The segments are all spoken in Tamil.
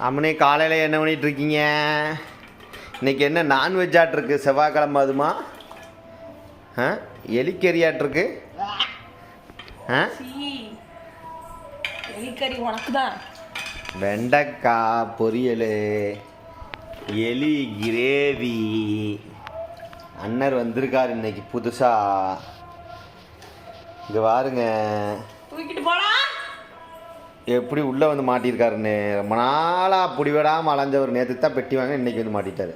அம்மனே காலையில் என்ன பண்ணிட்டு இருக்கீங்க? இன்னைக்கு என்ன நான்வெஜ் இருக்கு? செவ்வாய்க்கிழமை அதுமா? ஆ? எலிக்கறியாட் இருக்கு? ஆ? எலிக்கறி உனக்கு தான் வெண்டைக்காய் பொரியல் எலி கிரேவி. அண்ணர் வந்திருக்கார் இன்னைக்கு புதுசா. இங்கே பாருங்க தூக்கிட்டு போகலாம் எப்படி உள்ளே வந்து மாட்டியிருக்காருன்னு ரொம்ப நாளாக பிடிவிடாமல் அலைஞ்சவர் நேற்று தான் பெட்டி வாங்க இன்னைக்கு வந்து மாட்டிட்டார்.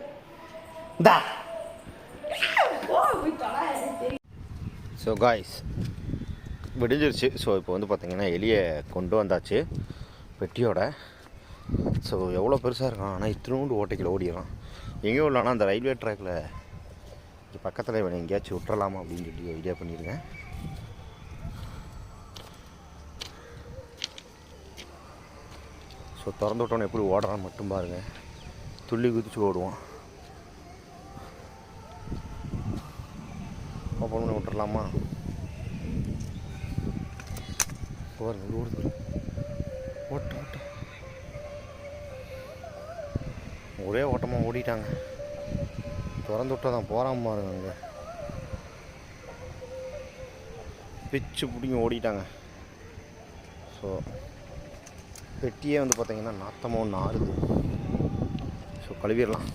இந்தா. So guys விடிஞ்சிருச்சு. ஸோ இப்போ வந்து பார்த்திங்கன்னா எலியை கொண்டு வந்தாச்சு பெட்டியோட. ஸோ எவ்வளோ பெருசாக இருக்கான்? ஆனால் இத்தினோண்டு ஓட்டைக்கில் ஓடிடுறான். எங்கேயும் இல்லைனா அந்த ரயில்வே ட்ராக்கில் பக்கத்தில் இவனை எங்கேயாச்சும் விட்டுறலாமா அப்படின்னு சொல்லி ஐடியா பண்ணியிருக்கேன். ஸோ திறந்து விட்டோன்னே எப்படி ஓடுறான்னு மட்டும் பாருங்கள் துள்ளி குதிச்சு ஓடுவான் ஓப்பன் பண்ணி விட்டுறலாமா? பாருங்க ஓடுது ஓட்ட ஓட்ட. ஒரே ஓட்டமாக ஓடிட்டாங்க. திறந்து விட்டா தான் போகிறாம பாருங்க அங்கே. பிச்சு பிடிங்க ஓடிட்டாங்க. ஸோ பெட்டியே வந்து பார்த்தீங்கன்னா நாத்தமாக ஒன்று ஆறுது ஸோ கழுவிடலாம்.